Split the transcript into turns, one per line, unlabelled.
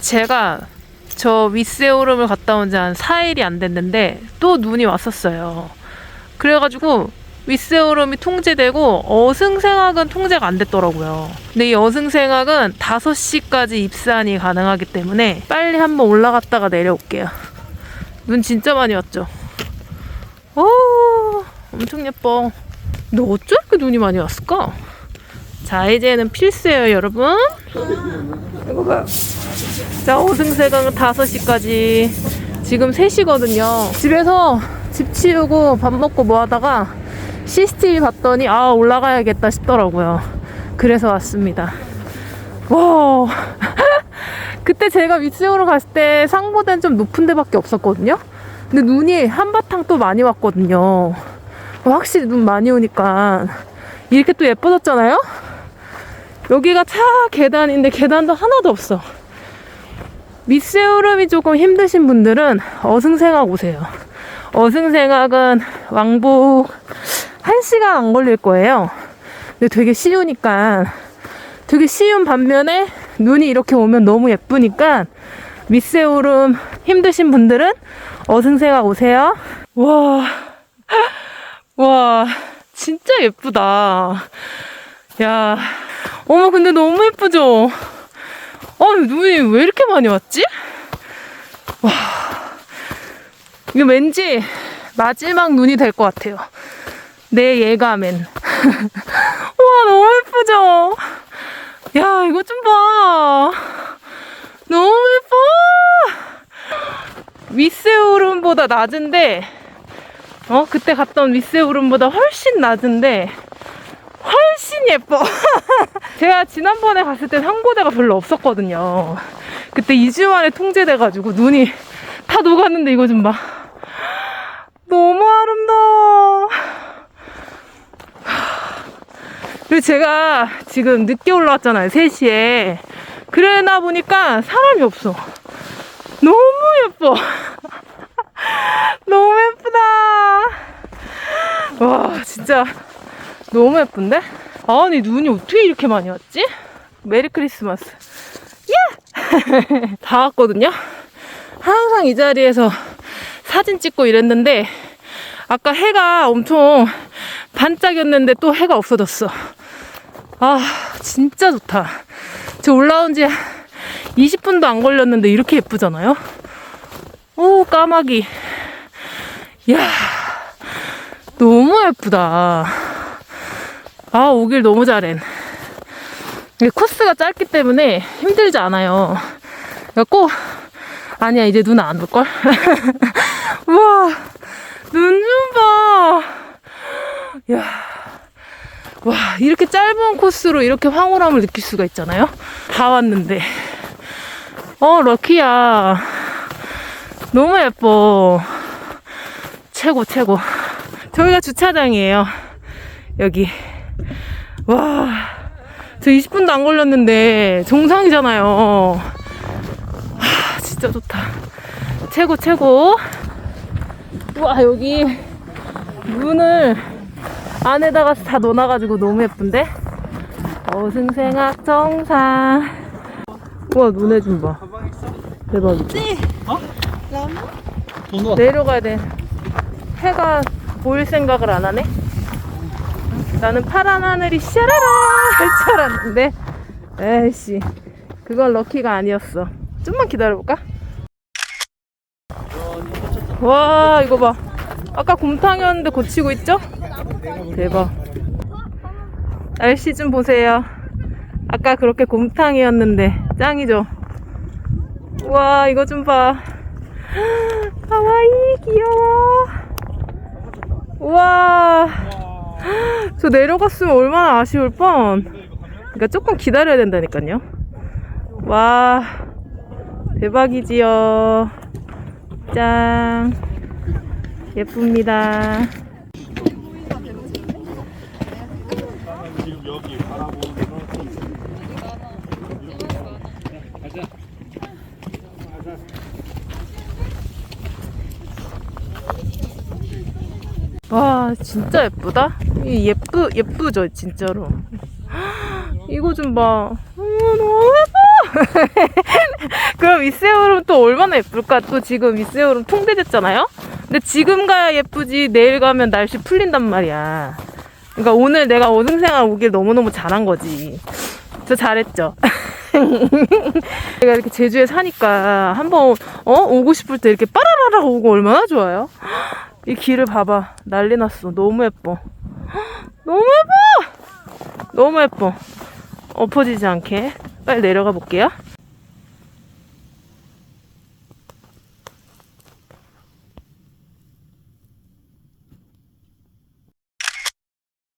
제가 저 윗세오름을 갔다 온 지 한 4일이 안 됐는데 또 눈이 왔었어요. 그래가지고 윗세오름이 통제되고 어승생학은 통제가 안 됐더라고요. 근데 이 어승생학은 5시까지 입산이 가능하기 때문에 빨리 한번 올라갔다가 내려올게요. 눈 진짜 많이 왔죠? 오, 엄청 예뻐. 근데 어쩜 이렇게 눈이 많이 왔을까? 자, 이제는 필수예요, 여러분. 이거 봐요. 자, 오승세강은 5시까지. 지금 3시거든요. 집에서 집 치우고 밥 먹고 뭐 하다가 CCTV 봤더니 아, 올라가야겠다 싶더라고요. 그래서 왔습니다. 와. 그때 제가 윗세우로 갔을 때 상보다는 좀 높은 데밖에 없었거든요. 근데 눈이 한바탕 또 많이 왔거든요. 확실히 눈 많이 오니까 이렇게 또 예뻐졌잖아요? 여기가 차 계단인데 계단도 하나도 없어. 밑세우름이 조금 힘드신 분들은 어승생학 오세요. 어승생학은 왕복 1시간 안 걸릴 거예요. 근데 되게 쉬우니까 되게 쉬운 반면에 눈이 이렇게 오면 너무 예쁘니까 밑세오름 힘드신 분들은 어승생학 오세요. 와, 와, 진짜 예쁘다. 야, 어머, 근데 너무 예쁘죠? 어, 눈이 왜 이렇게 많이 왔지? 와, 이게 왠지 마지막 눈이 될 것 같아요. 내 예감엔. 와, 너무 예쁘죠? 야, 이거 좀 봐. 너무 예뻐! 윗세오름보다 낮은데, 어, 그때 갔던 윗세오름보다 훨씬 낮은데, 훨씬 예뻐. 제가 지난번에 갔을 때 상고대가 별로 없었거든요. 그때 2주 만에 통제돼가지고 눈이 다 녹았는데 이거 좀 봐. 너무 아름다워. 그리고 제가 지금 늦게 올라왔잖아요. 3시에. 그러나 보니까 사람이 없어. 너무 예뻐. 너무 예쁘다. 와, 진짜 너무 예쁜데? 아니, 눈이 어떻게 이렇게 많이 왔지? 메리 크리스마스. 예! 다 왔거든요? 항상 이 자리에서 사진 찍고 이랬는데, 아까 해가 엄청 반짝였는데 또 해가 없어졌어. 아, 진짜 좋다. 저 올라온 지 20분도 안 걸렸는데 이렇게 예쁘잖아요? 오, 까마귀. 이야, 너무 예쁘다. 아, 오길 너무 잘해. 코스가 짧기 때문에 힘들지 않아요. 그래갖고, 아니야, 이제 눈 안 올걸? 우와, 눈 좀 봐. 야 와, 이렇게 짧은 코스로 이렇게 황홀함을 느낄 수가 있잖아요? 다 왔는데. 어, 럭키야. 너무 예뻐. 최고, 최고. 저기가 주차장이에요. 여기. 와, 저 20분도 안 걸렸는데 정상이잖아요. 하, 진짜 좋다. 최고, 최고. 와, 여기 문을 안에다가 다 넣어놔가지고 너무 예쁜데? 어승생학 정상. 우와, 눈에 좀 봐. 대박이지?
돈
내려가야 돼. 해가 보일 생각을 안 하네? 나는 파란 하늘이 샤라라 할줄 알았는데, 에이씨. 그건 럭키가 아니었어. 좀만 기다려볼까? 와, 이거 봐. 아까 곰탕이었는데 고치고 있죠? 대박. 날씨 좀 보세요. 아까 그렇게 곰탕이었는데 짱이죠? 와, 이거 좀 봐. 가와이 귀여워. 우와. 저 내려갔으면 얼마나 아쉬울 뻔. 그러니까 조금 기다려야 된다니까요. 와. 대박이지요. 짱. 예쁩니다. 와 진짜 예쁘다. 이 예쁘 예쁘죠 진짜로. 이거 좀 봐. 어, 너무 예뻐. 그럼 윗세오름 또 얼마나 예쁠까? 또 지금 윗세오름 통제됐잖아요? 근데 지금 가야 예쁘지 내일 가면 날씨 풀린단 말이야. 그러니까 오늘 내가 어승생활 오길 너무너무 잘한 거지. 저 잘했죠? 내가 이렇게 제주에 사니까 한번 어 오고 싶을 때 이렇게 빠라라라 오고 얼마나 좋아요? 이 길을 봐봐. 난리 났어. 너무 예뻐. 너무 예뻐! 너무 예뻐. 엎어지지 않게. 빨리 내려가 볼게요